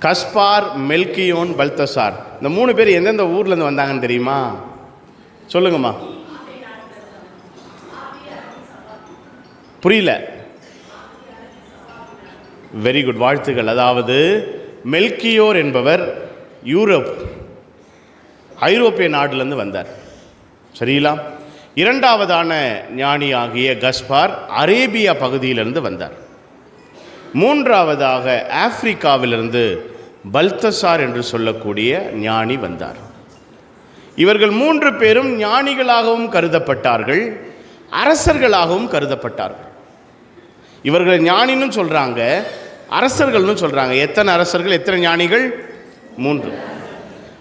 Gaspar மெல்கியோன் Balthazar. இந்த மூணு பேர் எந்தெந்த ஊர்லேருந்து வந்தாங்கன்னு தெரியுமா? சொல்லுங்கம்மா. புரியல. வெரி குட் வாழ்த்துக்கள். அதாவது மெல்கியோர் என்பவர் யூரோப் ஐரோப்பிய நாட்டிலேருந்து வந்தார். சரிங்களா இரண்டாவதான ஞானி ஆகிய கஸ்பார் அரேபியா பகுதியிலிருந்து வந்தார். மூன்றாவதாக ஆப்பிரிக்காவிலிருந்து பல்தசார் என்று சொல்லக்கூடிய ஞானி வந்தார். இவர்கள் மூன்று பேரும் ஞானிகளாகவும் கருதப்பட்டார்கள் அரசர்களாகவும் கருதப்பட்டார்கள். இவர்கள் ஞானின்னு சொல்கிறாங்க அரசர்கள்னு சொல்கிறாங்க எத்தனை அரசர்கள் எத்தனை ஞானிகள்? மூன்று.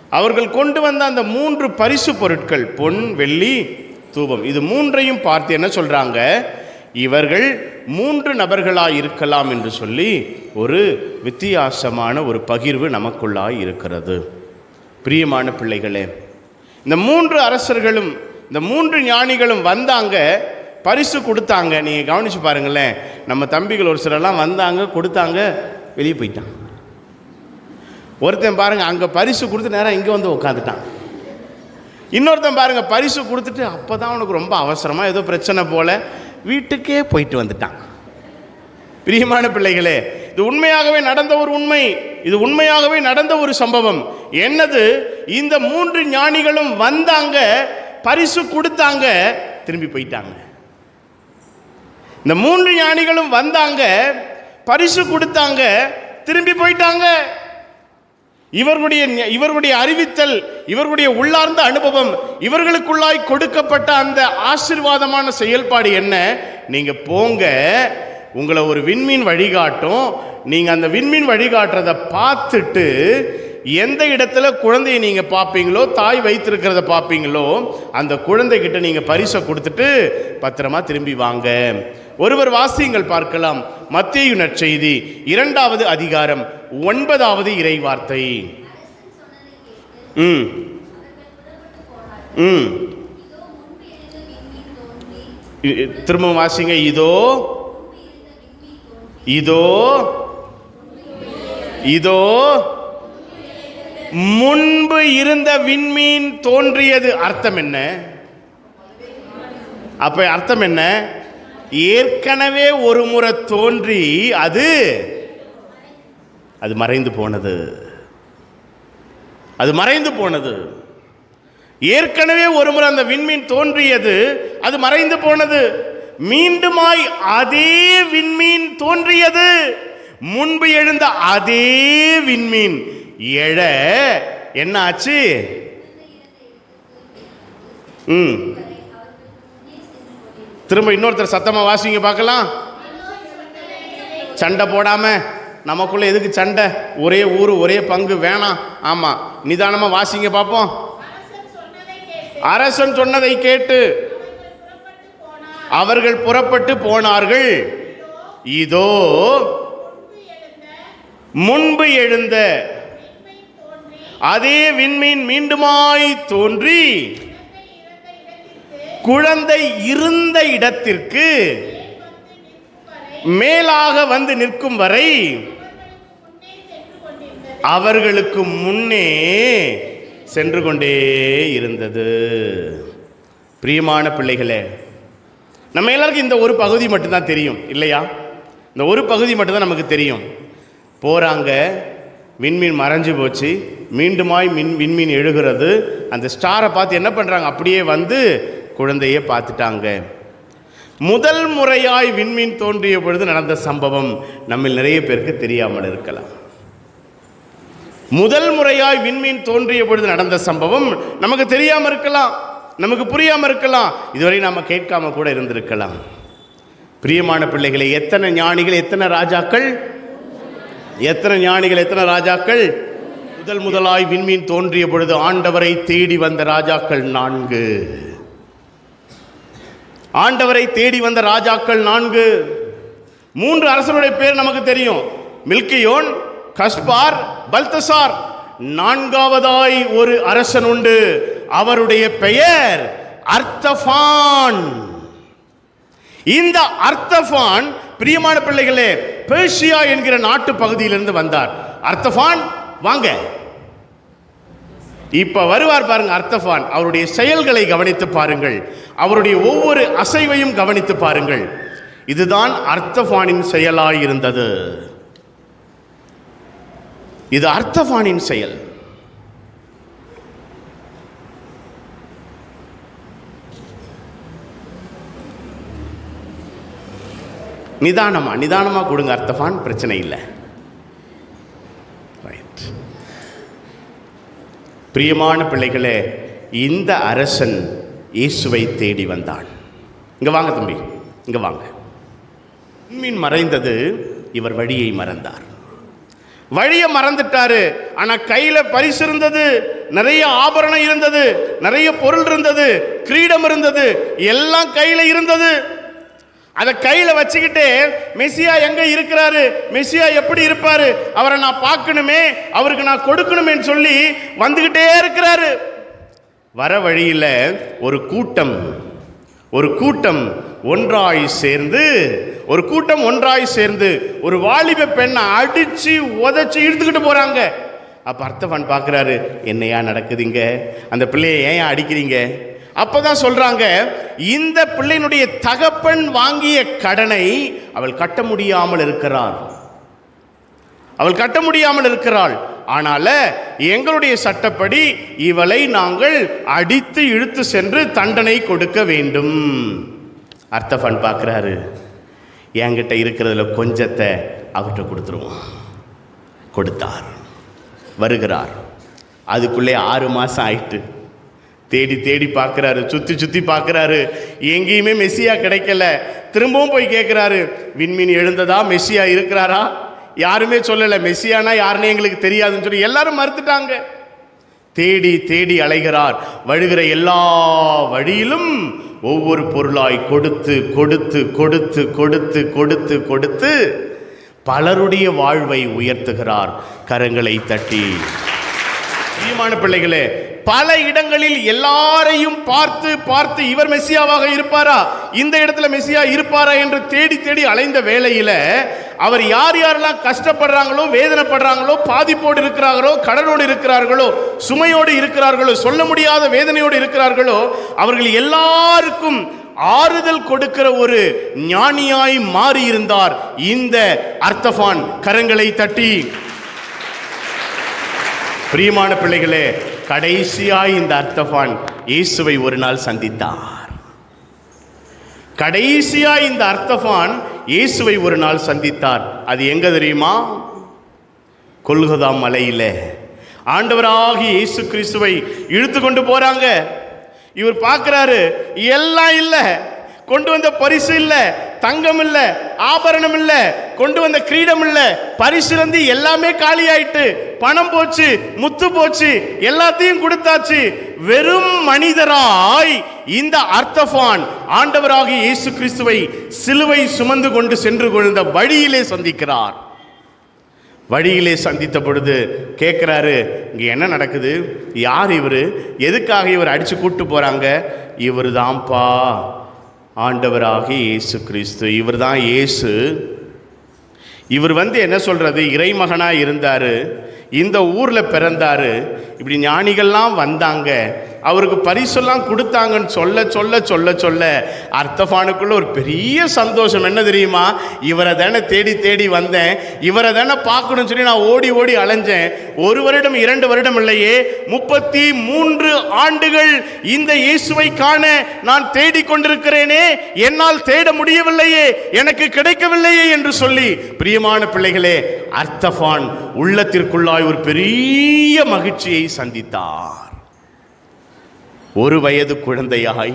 அவர்கள் கொண்டு வந்த அந்த மூன்று பரிசு பொருட்கள் பொன் வெள்ளி தூபம். இது மூன்றையும் பார்த்து என்ன சொல்கிறாங்க இவர்கள் மூன்று நபர்களாக இருக்கலாம் என்று சொல்லி ஒரு வித்தியாசமான ஒரு பகிர்வு நமக்குள்ளாய் இருக்கிறது. பிரியமான பிள்ளைகளே இந்த மூன்று அரசர்களும் இந்த மூன்று ஞானிகளும் வந்தாங்க பரிசு கொடுத்தாங்க. நீங்கள் கவனிச்சு பாருங்களேன் நம்ம தம்பிகள் ஒரு சிலர்லாம் வந்தாங்க கொடுத்தாங்க வெளியே போயிட்டான் ஒருத்தன் பாருங்க அங்கே பரிசு கொடுத்து நேரம் இங்கே வந்து உட்காந்துட்டான் இன்னொருத்தன் பாருங்க பரிசு கொடுத்துட்டு அப்போ தான் அவனுக்கு ரொம்ப அவசரமாக ஏதோ பிரச்சனை போல வீட்டுக்கே போயிட்டு வந்துட்டான் பிரியமான பிள்ளைகளே இது உண்மையாகவே நடந்த ஒரு உண்மை. இது உண்மையாகவே நடந்த ஒரு சம்பவம். என்னது? இந்த மூன்று ஞானிகளும் வந்தாங்க பரிசு கொடுத்தாங்க திரும்பி போயிட்டாங்க. இந்த மூன்று ஞானிகளும் வந்தாங்க பரிசு கொடுத்தாங்க திரும்பி போயிட்டாங்க. இவர்களுடைய இவர்களுடைய அறிவித்தல் இவர்களுடைய உள்ளார்ந்த அனுபவம் இவர்களுக்குள்ளாய் கொடுக்கப்பட்ட அந்த ஆசீர்வாதமான செயல்பாடு என்ன? நீங்க போங்க உங்களை ஒரு விண்மீன் வழிகாட்டும். நீங்க அந்த விண்மீன் வழிகாட்டுறத பார்த்துட்டு எந்த இடத்துல குழந்தையை நீங்க பார்ப்பீங்களோ தாய் வைத்திருக்கிறத பார்ப்பீங்களோ அந்த குழந்தைகிட்ட நீங்க பரிசை கொடுத்துட்டு பத்திரமா திரும்பி வாங்க. ஒருவர் வாசியங்கள் பார்க்கலாம். மத்தேயு நற்செய்தி இரண்டாவது அதிகாரம் ஒன்பதாவது இறை வார்த்தை ம். ம் திரும்ப வாசிங்க. இதோ இதோ இதோ முன்பு இருந்த விண்மீன் தோன்றியது. அர்த்தம் என்ன? அப்ப அர்த்தம் என்ன? ஏற்கனவே ஒரு முறை தோன்றி அது அது மறைந்து போனது. அது மறைந்து போனது. ஏற்கனவே ஒரு முறை அந்த விண்மீன் தோன்றியது அது மறைந்து போனது. மீண்டுமாய் அதே விண்மீன் தோன்றியது. முன்பு எழுந்த அதே விண்மீன் எழ என்ன ஆச்சு? ம். திரும்ப இன்னொருத்தர் சத்தமா வாசிங்க பார்க்கலாம். சண்டை போடாம. நமக்குள்ளே எதுக்கு சண்டை? ஒரே ஊர் ஒரே பங்கு வேணாம். ஆமாம் நிதானமாக வாசிங்க பார்ப்போம் அரசன் சொன்னதை கேட்டு அவர்கள் புறப்பட்டு போனார்கள். இதோ முன்பு எழுந்த அதே விண்மீன் மீண்டுமாய் தோன்றி குழந்தை இருந்த இடத்திற்கு மேலாக வந்து நிற்கும் வரை அவர்களுக்கு முன்னே சென்று கொண்டே இருந்தது. பிரியமான பிள்ளைகளே நம்ம எல்லாருக்கும் இந்த ஒரு பகுதி மட்டும்தான் தெரியும் இல்லையா? இந்த ஒரு பகுதி மட்டும்தான் நமக்கு தெரியும். போகிறாங்க விண்மீன் மறைஞ்சு போச்சு மீண்டுமாய் மின் விண்மீன் எழுகிறது. அந்த ஸ்டாரை பார்த்து என்ன பண்ணுறாங்க அப்படியே வந்து குழந்தையை பார்த்துட்டாங்க. முதல் முறையாய் விண்மீன் தோன்றிய பொழுது நடந்த சம்பவம் நம்ம நிறைய பேருக்கு தெரியாமல் இருக்கலாம். முதல் முறையாய் விண்மீன் தோன்றிய பொழுது நடந்த சம்பவம் நமக்கு தெரியாமல் இருக்கலாம் நமக்கு புரியாமல் இருக்கலாம் இதுவரை நாம் கேட்காம கூட இருந்திருக்கலாம். பிரியமான பிள்ளைகளை எத்தனை ஞானிகள் எத்தனை ராஜாக்கள்? எத்தனை ஞானிகள் எத்தனை ராஜாக்கள்? முதல் முதலாய் விண்மீன் தோன்றிய பொழுது ஆண்டவரை தேடி வந்த ராஜாக்கள் நான்கு. ஆண்டவரை தேடி வந்த ராஜாக்கள் நான்கு. மூன்று அரசனுடைய பேர் நமக்கு தெரியும். மில்கியோன் கஸ்பார் பல்தசார். நான்காவதாய் ஒரு அரசன் உண்டு. அவருடைய பெயர் அர்த்தபான் இந்த அர்த்தபான் பிரியமான பிள்ளைகளே பேர்ஷியா என்கிற நாட்டு பகுதியிலிருந்து வந்தார். அர்த்தஃபான் வாங்க. இப்ப வருவார் பாருங்க அர்த்தஃபான். அவருடைய செயல்களை கவனித்து பாருங்கள். அவருடைய ஒவ்வொரு அசைவையும் கவனித்து பாருங்கள். இதுதான் அர்த்தஃபானின் செயலாய் இருந்தது இது அர்த்தஃபானின் செயல். நிதானமா நிதானமா கொடுங்க அர்த்தஃபான் பிரச்சனை இல்லை. ரைட் பிரியமான பிள்ளைகளே இந்த அரசன் இயேசுவை தேடி வந்தான். இங்க வாங்க தம்பி. இங்க வாங்க. மீன் மறைந்தது இவர் வழியை மறந்தார். வழியை மறந்துட்டாரு. ஆனால் கையில் பரிசு இருந்தது நிறைய ஆபரணம் இருந்தது நிறைய பொருள் இருந்தது கிரீடம் இருந்தது எல்லாம் கையில் இருந்தது. அதை கையில் வச்சுக்கிட்டு மெஸ்ஸியா எங்க இருக்கிறாரு? மெஸ்ஸியா எப்படி இருப்பாரு? அவரை நான் பார்க்கணுமே அவருக்கு நான் கொடுக்கணுமேன்னு சொல்லி வந்துகிட்டே இருக்கிறாரு. வர வழியில் ஒரு கூட்டம் ஒரு கூட்டம் ஒன்றாய் சேர்ந்து ஒரு கூட்டம் ஒன்றாய் சேர்ந்து ஒரு வாலிப பெண்ணை அடித்து உதச்சி இழுத்துக்கிட்டு போகிறாங்க அப்போ அர்த்தவான் பார்க்குறாரு என்னையா நடக்குதுங்க? அந்த பிள்ளையை ஏன் அடிக்கிறீங்க? அப்போ தான் சொல்கிறாங்க இந்த பிள்ளையினுடைய தகப்பன் வாங்கிய கடனை அவள் கட்ட முடியாமல் இருக்கிறார் அவள் கட்ட முடியாமல் இருக்கிறாள். ஆனால எங்களுடைய சட்டப்படி இவளை நாங்கள் அடித்து இழுத்து சென்று தண்டனை கொடுக்க வேண்டும். அர்த்தஃபன் பார்க்குறாரு. என்கிட்ட இருக்கிறதுல கொஞ்சத்தை அவர்கிட்ட கொடுத்துருவோம். கொடுத்தார். வருகிறார். அதுக்குள்ளே ஆறு மாதம் ஆயிட்டு. தேடி தேடி பார்க்குறாரு. சுற்றி சுற்றி பார்க்குறாரு. எங்கேயுமே மெஸ்ஸியா கிடைக்கல. திரும்பவும் போய் கேட்குறாரு. விண்மீன் எழுந்ததா? மெஸ்ஸியா இருக்கிறாரா? யாருமே சொல்லலை. மெஸ்ஸியானா யாருன்னு எங்களுக்கு தெரியாதுன்னு சொல்லி எல்லாரும் மறுத்துட்டாங்க. தேடி தேடி அலைகிறார். வழுகிற எல்லா வழியிலும் ஒவ்வொரு பொருளாய் கொடுத்து கொடுத்து கொடுத்து கொடுத்து கொடுத்து கொடுத்து பலருடைய வாழ்வை உயர்த்துகிறார் கரங்களை தட்டி. பிரியமான பிள்ளைகளே பல இடங்களில் எல்லாரையும் பார்த்து பார்த்து இவர் மெஸ்ஸியாவாக இருப்பாரா? இந்த இடத்துல மெஸ்ஸியா இருப்பாரா என்று தேடி தேடி அலைந்த வேளையில அவர் யார் யாரெல்லாம் கஷ்டப்படுறாங்களோ வேதனைப்படுறாங்களோ பாதிப்போடு இருக்கிறார்களோ கடனோடு இருக்கிறார்களோ சுமையோடு இருக்கிறார்களோ சொல்ல முடியாத வேதனையோடு இருக்கிறார்களோ அவர்கள் எல்லாருக்கும் ஆறுதல் கொடுக்கிற ஒரு ஞானியாய் மாறி இருந்தார் இந்த அர்த்தபான் கரங்களை தட்டி. பிரியமான பிள்ளைகளே கடைசியாய் இந்த அர்த்தபான் இயேசுவை ஒரு நாள் சந்தித்தார். கடைசியாய் இந்த அர்த்தபான் இயேசுவை ஒரு நாள் சந்தித்தார். அது எங்க தெரியுமா? கொல்கதா மலையில. ஆண்டவராகி இயேசு கிறிஸ்துவை இழுத்து கொண்டு போறாங்க. இவர் பார்க்குறாரு எல்லாம் இல்லை. கொண்டு வந்த பரிசு இல்லை தங்கம் இல்லை ஆபரணம் இல்லை கொண்டு வந்த கிரீடம் இல்லை. பரிசு வந்து எல்லாமே காலி ஆயிட்டு பணம் போச்சு முத்து போச்சு எல்லாத்தையும் கொடுத்தாச்சு. வெறும் மனிதராய் இந்த அர்த்தபான் ஆண்டவராகிய இயேசு கிறிஸ்துவை சிலுவை சுமந்து கொண்டு சென்று கொண்ட வழியிலே சந்திக்கிறார். வழியிலே சந்தித்த பொழுது கேட்குறாரு இங்கே என்ன நடக்குது? யார் இவர்? எதுக்காக இவர் அடித்து கூப்பிட்டு போகிறாங்க இவர் தான்ப்பா ஆண்டவராக இயேசு கிறிஸ்து இவர் தான் இயேசு. இவர் வந்து என்ன சொல்கிறது இறைமகனாக இருந்தார். இந்த ஊரில் பிறந்தார். இப்படி ஞானிகள்லாம் வந்தாங்க. அவருக்கு பரிசெல்லாம் கொடுத்தாங்கன்னு சொல்ல சொல்ல சொல்ல சொல்ல அர்த்தபானுக்குள்ள ஒரு பெரிய சந்தோஷம். என்ன தெரியுமா? இவரை தானே தேடி தேடி வந்தேன். இவரை தானே பார்க்கணும்னு சொல்லி நான் ஓடி ஓடி அலைஞ்சேன். ஒரு வருடம் இரண்டு வருடம் இல்லையே முப்பத்தி மூன்று ஆண்டுகள் இந்த இயேசுவை காண நான் தேடிக் கொண்டிருக்கிறேனே. என்னால் தேட முடியவில்லையே எனக்கு கிடைக்கவில்லையே என்று சொல்லி பிரியமான பிள்ளைகளே அர்த்தபான் உள்ளத்திற்குள்ளாய் ஒரு பெரிய மகிழ்ச்சியை சந்தித்தார். ஒரு வயது குழந்தையாய்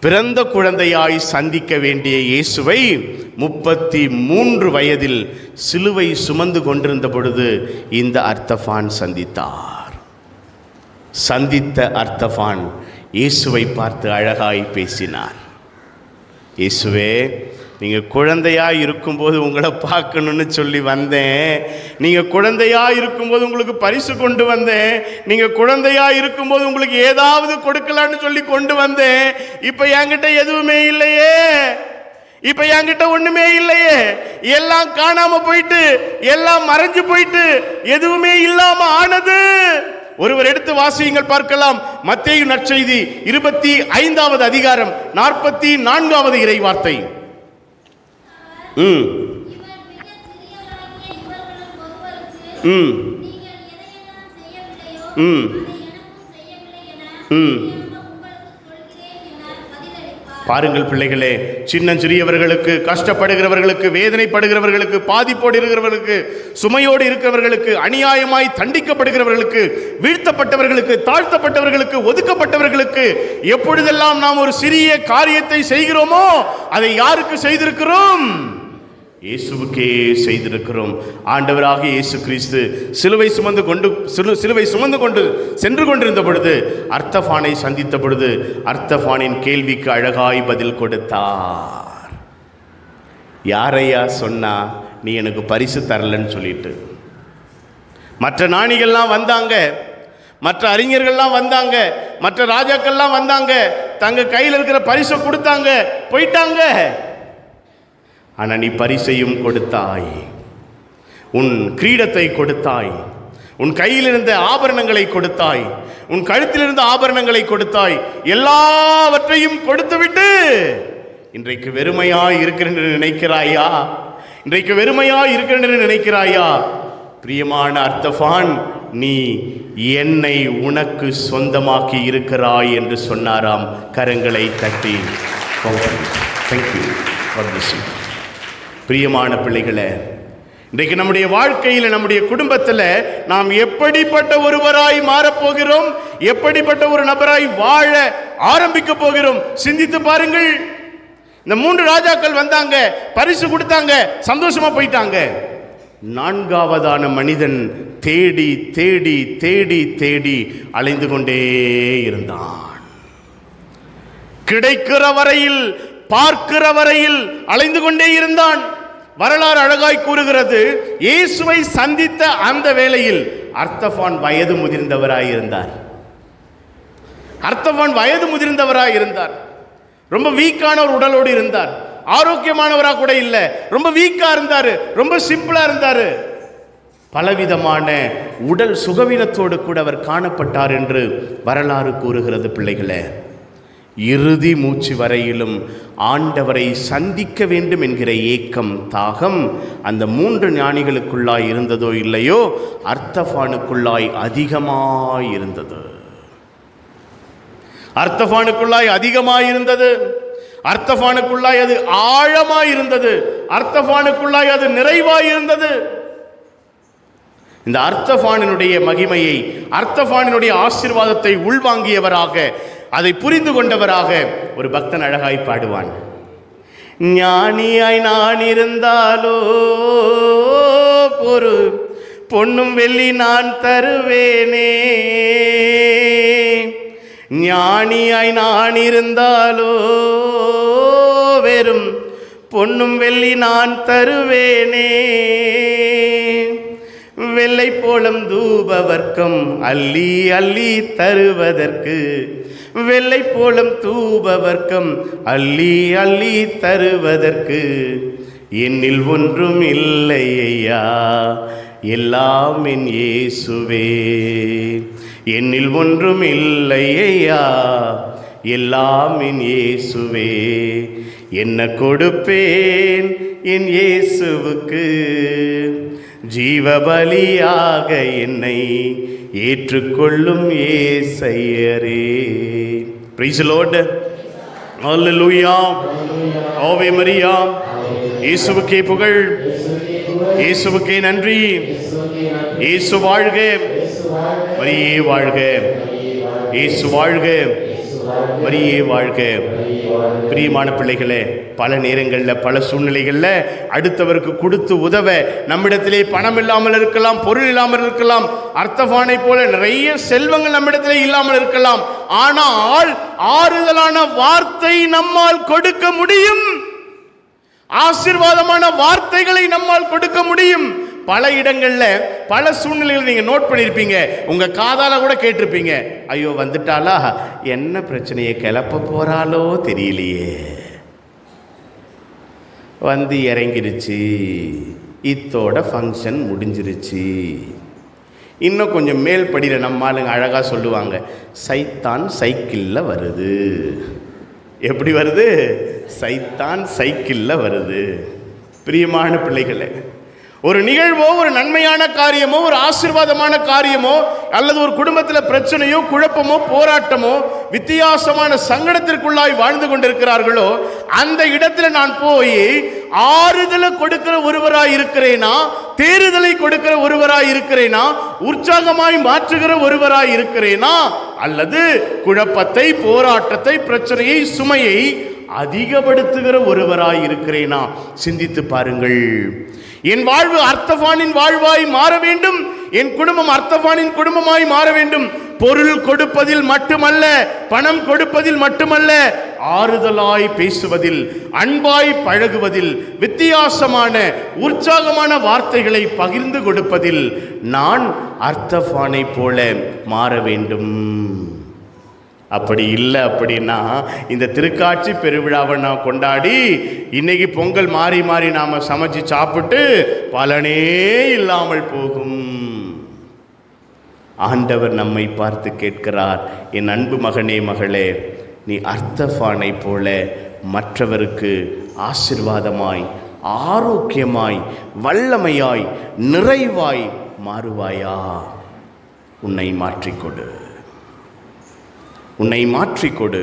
பிறந்த குழந்தையாய் சந்திக்க வேண்டிய இயேசுவை முப்பத்தி மூன்று வயதில் சிலுவை சுமந்து கொண்டிருந்த பொழுது இந்த அர்த்தபான் சந்தித்தார். சந்தித்த அர்த்தபான் இயேசுவை பார்த்து அழகாய் பேசினார். இயேசுவே நீங்கள் குழந்தையாக இருக்கும்போது உங்களை பார்க்கணுன்னு சொல்லி வந்தேன். நீங்கள் குழந்தையாக இருக்கும்போது உங்களுக்கு பரிசு கொண்டு வந்தேன். நீங்கள் குழந்தையாக இருக்கும்போது உங்களுக்கு ஏதாவது கொடுக்கலான்னு சொல்லி கொண்டு வந்தேன். இப்போ என்கிட்ட எதுவுமே இல்லையே. இப்போ என்கிட்ட ஒன்றுமே இல்லையே. எல்லாம் காணாமல் போயிட்டு எல்லாம் மறைஞ்சு போயிட்டு எதுவுமே இல்லாமல் ஆனது. ஒருவர் எடுத்து வாசியுங்கள் பார்க்கலாம். மத்தேயு நற்செய்தி இருபத்தி ஐந்தாவது அதிகாரம் நாற்பத்தி நான்காவது இறை வார்த்தை ம் ம் ம். ம். பாருங்கள் பிள்ளைகளே சின்னஞ்சிறியவர்களுக்கு கஷ்டப்படுகிறவர்களுக்கு வேதனைப்படுகிறவர்களுக்கு பாதிப்போடு இருக்கிறவர்களுக்கு சுமையோடு இருக்கிறவர்களுக்கு அநியாயமாய் தண்டிக்கப்படுகிறவர்களுக்கு வீழ்த்தப்பட்டவர்களுக்கு தாழ்த்தப்பட்டவர்களுக்கு ஒதுக்கப்பட்டவர்களுக்கு எப்பொழுதெல்லாம் நாம் ஒரு சிறிய காரியத்தை செய்கிறோமோ அதை யாருக்கு செய்திருக்கிறோம் இயேசுவுக்கே செய்திருக்கிறோம். ஆண்டவராக இயேசு கிறிஸ்து சிலுவை சுமந்து கொண்டு சிறு சிலுவை சுமந்து கொண்டு சென்று கொண்டிருந்த பொழுது அர்த்தபானை சந்தித்த பொழுது அர்த்தபானின் கேள்விக்கு அழகாய் பதில் கொடுத்தார். யாரையா சொன்னா நீ எனக்கு பரிசு தரலன்னு சொல்லிட்டு. மற்ற நாணிகள்லாம் வந்தாங்க மற்ற அறிஞர்கள்லாம் வந்தாங்க மற்ற ராஜாக்கள்லாம் வந்தாங்க தங்க கையில் இருக்கிற பரிசை கொடுத்தாங்க போயிட்டாங்க. ஆனால் நீ பரிசையும் கொடுத்தாய். உன் கிரீடத்தை கொடுத்தாய். உன் கையிலிருந்த ஆபரணங்களை கொடுத்தாய். உன் கழுத்தில் இருந்த ஆபரணங்களை கொடுத்தாய். எல்லாவற்றையும் கொடுத்துவிட்டு இன்றைக்கு வெறுமையாய் இருக்கிறேன் என்று நினைக்கிறாயா? இன்றைக்கு வெறுமையாய் இருக்கிறேன் என்று நினைக்கிறாயா? பிரியமான அர்த்தபான் நீ என்னை உனக்கு சொந்தமாக்கி இருக்கிறாய் என்று சொன்னாராம். கரங்களை தட்டி. தேங்க்யூ பிரியமான பிள்ளைகளை இன்றைக்கு நம்முடைய வாழ்க்கையில் நம்முடைய குடும்பத்தில் நாம் எப்படிப்பட்ட ஒருவராய் மாறப்போகிறோம் எப்படிப்பட்ட ஒரு நபராய் வாழ ஆரம்பிக்க போகிறோம் சிந்தித்து பாருங்கள். இந்த மூன்று ராஜாக்கள் வந்தாங்க பரிசு கொடுத்தாங்க சந்தோஷமா போயிட்டாங்க. நான்காவதான மனிதன் தேடி தேடி தேடி தேடி அலைந்து கொண்டே இருந்தான். கிடைக்கிற வரையில் பார்க்கிற வரையில் அலைந்து கொண்டே இருந்தான். வரலாறு அழகாய் கூறுகிறது. இயேசுவை சந்தித்த அந்த வேளையில் அர்த்தபான் வயது முதிர்ந்தவராய் இருந்தார் அர்த்தபான் வயது முதிர்ந்தவராய் இருந்தார் ரொம்ப வீக்கான ஒரு உடலோடு இருந்தார். ஆரோக்கியமானவராக கூட இல்லை. ரொம்ப வீக்காக இருந்தார். ரொம்ப சிம்பிளாக இருந்தார். பலவிதமான உடல் சுகவீனத்தோடு கூட அவர் காணப்பட்டார் என்று வரலாறு கூறுகிறது பிள்ளைகளே. இறுதி மூச்சு வரையிலும் ஆண்டவரை சந்திக்க வேண்டும் என்கிற ஏக்கம் தாகம் அந்த மூன்று ஞானிகளுக்குள்ளாய் இருந்ததோ இல்லையோ? அர்த்தபானுக்குள்ளாய் அதிகமாய் இருந்தது. அர்த்தபானுக்குள்ளாய் அதிகமாய் இருந்தது. அர்த்தபானுக்குள்ளாய் அது ஆழமாய் இருந்தது. அர்த்தபானுக்குள்ளாய் அது நிறைவாய் இருந்தது. இந்த அர்த்தபானினுடைய மகிமையை அர்த்தபானினுடைய ஆசீர்வாதத்தை உள்வாங்கியவராக அதை புரிந்து கொண்டவராக ஒரு பக்தன் அழகாய் பாடுவான். ஞானியாய் நான் இருந்தாலோ ஒரு பொன்னும் வெள்ளி நான் தருவேனே. ஞானியாய் நான் இருந்தாலோ வெறும் பொன்னும் வெள்ளி நான் தருவேனே. வெள்ளை போலம் தூபவர்க்கம் அள்ளி அள்ளி தருவதற்கு வெள்ளை போலம் தூபவர்க்கம் அள்ளி அள்ளி தருவதற்கு. என்னில் ஒன்றும் இல்லை ஐயா எல்லாம் என் இயேசுவே. என்னில் ஒன்றும் இல்லை ஐயா எல்லாம் என் இயேசுவே. என்ன கொடுப்பேன் என் இயேசுவுக்கு? ஜீவபலியாக என்னை ஏற்றுக்கொள்ளும் ஏசையரே. பிரைஸ் லார்ட் ஹalleluya ஆவே மரியா இயேசுவுக்கே புகழ். இயேசுவுக்கே நன்றி. இயேசு வாழ்க. மரியே வாழ்க. இயேசு வாழ்க. வரியே வாழ்க. பிரியமான பிள்ளைகளே பல நேரங்களில் பல சூழ்நிலைகளில் அடுத்தவருக்கு கொடுத்து உதவ நம்மிடத்திலே பணம் இல்லாமல் இருக்கலாம் பொருள் இல்லாமல் இருக்கலாம் அர்த்தபானை போல நிறைய செல்வங்கள் நம்மிடத்திலே இல்லாமல் இருக்கலாம். ஆனால் ஆறுதலான வார்த்தை நம்மால் கொடுக்க முடியும். ஆசீர்வாதமான வார்த்தைகளை நம்மால் கொடுக்க முடியும். பல இடங்களில் பல சூழ்நிலைகள் நீங்கள் நோட் பண்ணியிருப்பீங்க உங்கள் காதால கூட கேட்டிருப்பீங்க. ஐயோ வந்துட்டாளா? என்ன பிரச்சனையை கிளப்ப போகிறாளோ தெரியலையே. வந்து இறங்கிருச்சு இத்தோட ஃபங்க்ஷன் முடிஞ்சிருச்சு. இன்னும் கொஞ்சம் மேல் படியில் நம்ம ஆளுங்க அழகாக சொல்லுவாங்க. சைத்தான் சைக்கிளில் வருது. எப்படி வருது? சைத்தான் சைக்கிளில் வருது. பிரியமான பிள்ளைகளை. ஒரு நிகழ்வோ ஒரு நன்மையான காரியமோ ஒரு ஆசீர்வாதமான காரியமோ அல்லது ஒரு குடும்பத்தில் பிரச்சனையோ குழப்பமோ போராட்டமோ வித்தியாசமான சங்கடத்திற்குள்ளாய் வாழ்ந்து கொண்டிருக்கிறார்களோ அந்த இடத்துல நான் போய் ஆறுதலை கொடுக்கிற ஒருவராய் இருக்கிறேனா? தேறுதலை கொடுக்கிற ஒருவராய் இருக்கிறேனா? உற்சாகமாய் மாற்றுகிற ஒருவராய் இருக்கிறேனா? அல்லது குழப்பத்தை போராட்டத்தை பிரச்சனையை சுமையை அதிகப்படுத்துகிற ஒருவராய் இருக்கிறேனா? சிந்தித்து பாருங்கள். என் வாழ்வு அர்த்தபானின் வாழ்வாய் மாற வேண்டும். என் குடும்பம் அர்த்தபானின் குடும்பமாய் மாற வேண்டும். பொருள் கொடுப்பதில் மட்டுமல்ல பணம் கொடுப்பதில் மட்டுமல்ல ஆறுதலாய் பேசுவதில் அன்பாய் பழகுவதில் வித்தியாசமான உற்சாகமான வார்த்தைகளை பகிர்ந்து கொடுப்பதில் நான் அர்த்தபானை போல மாற வேண்டும். அப்படி இல்லை அப்படின்னா இந்த திருக்காட்சி பெருவிழாவை நான் கொண்டாடி இன்னைக்கு பொங்கல் மாறி மாறி நாம் சமைச்சு சாப்பிட்டு பலனே இல்லாமல் போகும். ஆண்டவர் நம்மை பார்த்து கேட்கிறார் என் அன்பு மகனே மகளே நீ அர்த்தஃபானை போல மற்றவருக்கு ஆசிர்வாதமாய் ஆரோக்கியமாய் வல்லமையாய் நிறைவாய் மாறுவாயா? உன்னை மாற்றிக்கொடு உன்னை மாற்றிக் கொடு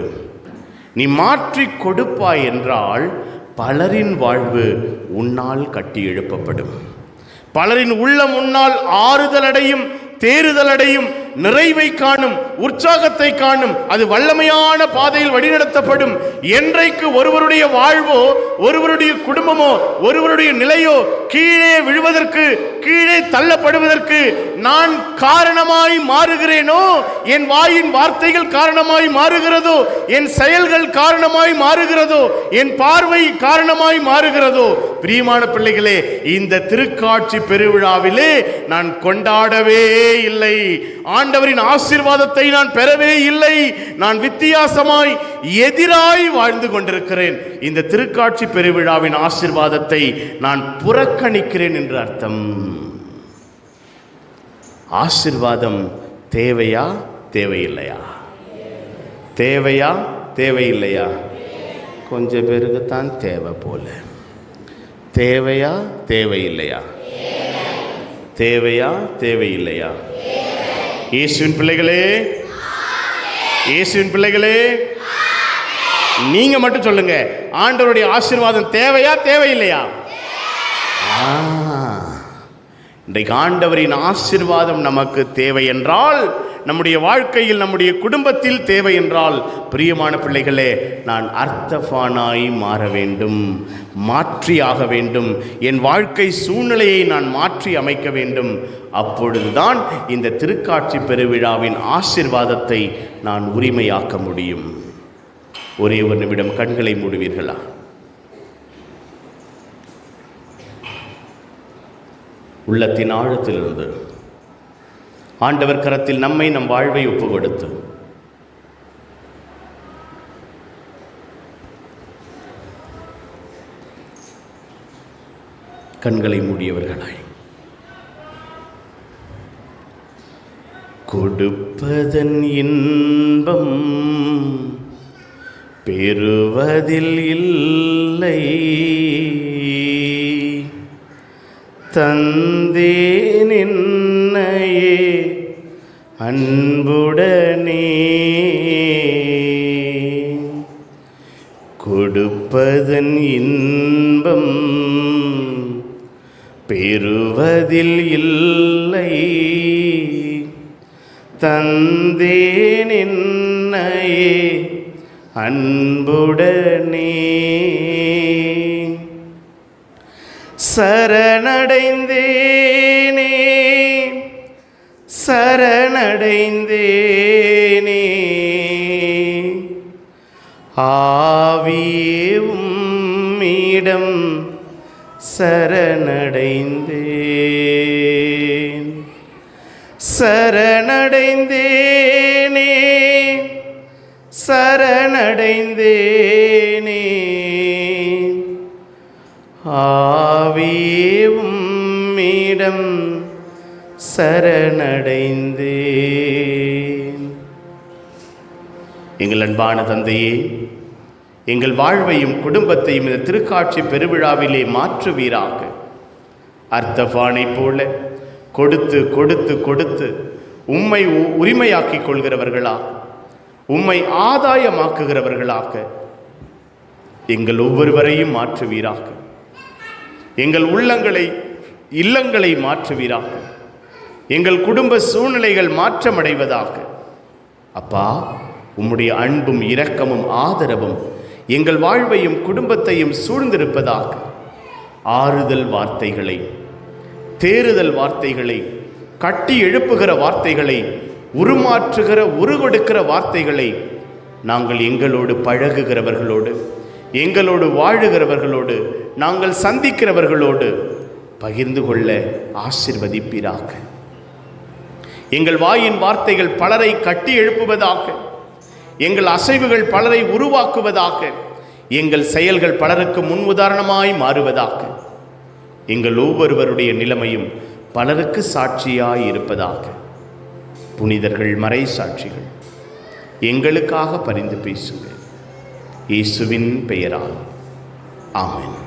நீ மாற்றிக் கொடுப்பாய் என்றால் பலரின் வாழ்வு உன்னால் கட்டி எழுப்பப்படும். பலரின் உள்ளம் உன்னால் ஆறுதலடையும் தேறுதலடையும் தேறுதல் அடையும் நிறைவை காணும் உற்சாகத்தை காணும் அது வல்லமையான பாதையில் வழிநடத்தப்படும். என்றைக்கு ஒருவருடைய வாழ்வோ ஒருவருடைய குடும்பமோ ஒருவருடைய நிலையோ கீழே விழுவதற்கு கீழே தள்ளப்படுவதற்கு நான் காரணமாய் மாறுகிறேனோ என் வாயின் வார்த்தைகள் காரணமாய் மாறுகிறதோ என் செயல்கள் காரணமாய் மாறுகிறதோ என் பார்வை காரணமாய் மாறுகிறதோ பிரியமான பிள்ளைகளே இந்த திருக்காட்சி பெருவிழாவிலே நான் கொண்டாடவே இல்லை. ஆண்டவரின் ஆசிர்வாதத்தை நான் பெறவே இல்லை. நான் வித்தியாசமாய் எதிராய் வாழ்ந்து கொண்டிருக்கிறேன். இந்த திருக்காட்சி பெருவிழாவின் ஆசிர்வாதத்தை நான் புறக்கணிக்கிறேன் என்று அர்த்தம். ஆசிர்வாதம் தேவையா தேவையில்லையா? தேவையா தேவையில்லையா? கொஞ்ச பேருக்கு தான் தேவை போல. தேவையா தேவையில்லையா? தேவையா தேவையில்லையா? இயேசுவின் பிள்ளைகளே இயேசுவின் பிள்ளைகளே நீங்க மட்டும் சொல்லுங்க ஆண்டவருடைய ஆசீர்வாதம் தேவையா தேவையில்லையா ஆ. இன்றைக்கு ஆண்டவரின் ஆசீர்வாதம் நமக்கு தேவை என்றால் நம்முடைய வாழ்க்கையில் நம்முடைய குடும்பத்தில் தேவை என்றால் பிரியமான பிள்ளைகளே நான் அர்த்தபானாய் மாற வேண்டும் மாற்றியாக வேண்டும் என் வாழ்க்கை சூழ்நிலையை நான் மாற்றி அமைக்க வேண்டும் அப்பொழுதுதான் இந்த திருக்காட்சி பெருவிழாவின் ஆசிர்வாதத்தை நான் உரிமையாக்க முடியும். ஒரே ஒரு நிமிடம் கண்களை மூடுவீர்களா? உள்ளத்தின் ஆழத்திலிருந்து ஆண்டவர் கரத்தில் நம்மை நம் வாழ்வை ஒப்பு கொடுத்து கண்களை மூடியவர்களாய். கொடுப்பதன் இன்பம் பெறுவதில் இல்லை. தந்தேன் என்னையே அன்புடனே. கொடுப்பதன் இன்பம் பெறுவதில் இல்லை. தந்தே நின்னையே அன்புடனே. சரணடைந்தேனே சரணடைந்தேனே. ஆவியே உம்மிடம் சரணடைந்தே சரணடைந்தேனே. சரணடைந்தேனே. ஆவேவும் மீடம் சரணடைந்தேன். எங்கள் அன்பான தந்தையே எங்கள் வாழ்வையும் குடும்பத்தையும் இந்த திருக்காட்சி பெருவிழாவிலே மாற்றுவீராக. அர்த்தபானை போல கொடுத்து கொடுத்து கொடுத்து உம்மை உ- உரிமையாக்கிக் கொள்கிறவர்களாக உம்மை ஆதாயமாக்குகிறவர்களாக எங்கள் ஒவ்வொருவரையும் மாற்றுவீராக. எங்கள் உள்ளங்களை இல்லங்களை மாற்றுவீராக. எங்கள் குடும்ப சூழ்நிலைகள் மாற்றமடைவதாக. அப்பா உம்முடைய அன்பும் இரக்கமும் ஆதரவும் எங்கள் வாழ்வையும் குடும்பத்தையும் சூழ்ந்திருப்பதாக. ஆறுதல் வார்த்தைகளை தேறுதல் வார்த்தைகளை கட்டி எழுப்புகிற வார்த்தைகளை உருமாற்றுகிற உருவெடுக்கிற வார்த்தைகளை நாங்கள் எங்களோடு பழகுகிறவர்களோடு எங்களோடு வாழுகிறவர்களோடு நாங்கள் சந்திக்கிறவர்களோடு பகிர்ந்து கொள்ள ஆசிர்வதிப்பீராக. எங்கள் வாயின் வார்த்தைகள் பலரை கட்டி எழுப்புவதாக எங்கள் அசைவுகள் பலரை உருவாக்குவதாக எங்கள் செயல்கள் பலருக்கு முன் உதாரணமாய் மாறுவதாக. எங்கள் ஒவ்வொருவருடைய நிலைமையும் பலருக்கு சாட்சியாய் இருப்பதாக. புனிதர்கள் மறை சாட்சிகள். எங்களுக்காக பரிந்து பேசுங்கள். இயேசுவின் பெயரால். ஆமேன்.